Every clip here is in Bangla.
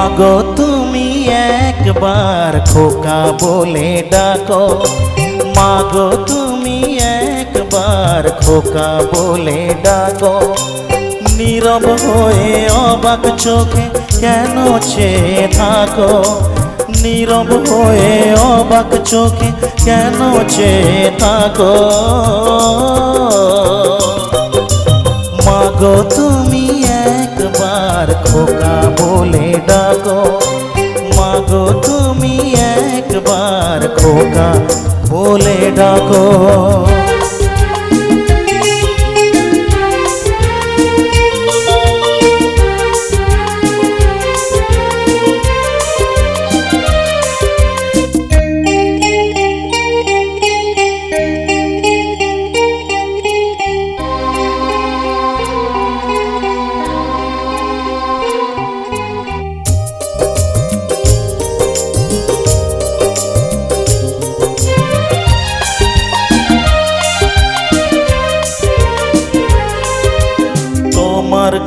মাগো তুমি একবার খোকা বলে ডাকো। মাগো, তুমি একবার খোকা বলে ডাকো। নীরব হয়ে অবাক চোখে কেন চেয়ে থাকো? নীরব হয়ে অবাক চোখে কেন চেয়ে থাকো? মাগো, তুমি একবার খোকা বলে ডাকো। মাগো তুমি একবার খোকা বলে ডাকো।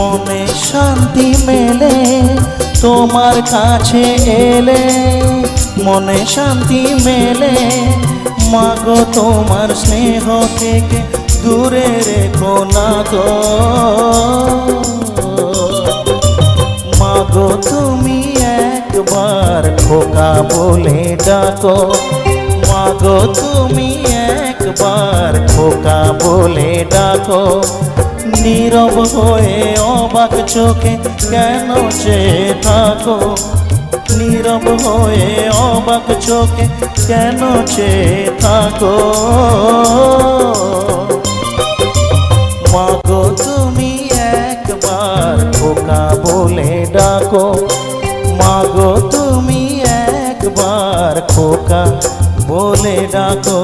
মনে শান্তি মেলে, তোমার কাছে এলে মনে শান্তি মেলে। মাগো, তোমার স্নেহ থেকে দূরে রেখো না গো। মাগো, তুমি একবার খোকা বলে ডাকো। মাগো, তুমি একবার খোকা বলে ডাকো। নীরব হয়ে অবাক চোখে কেন চেয়ে থাকো? নীরব হয়ে অবাক চোখে কেন চেয়ে থাকো? মাগো, তুমি একবার খোকা বলে ডাকো। মাগো, তুমি একবার খোকা বলে ডাকো।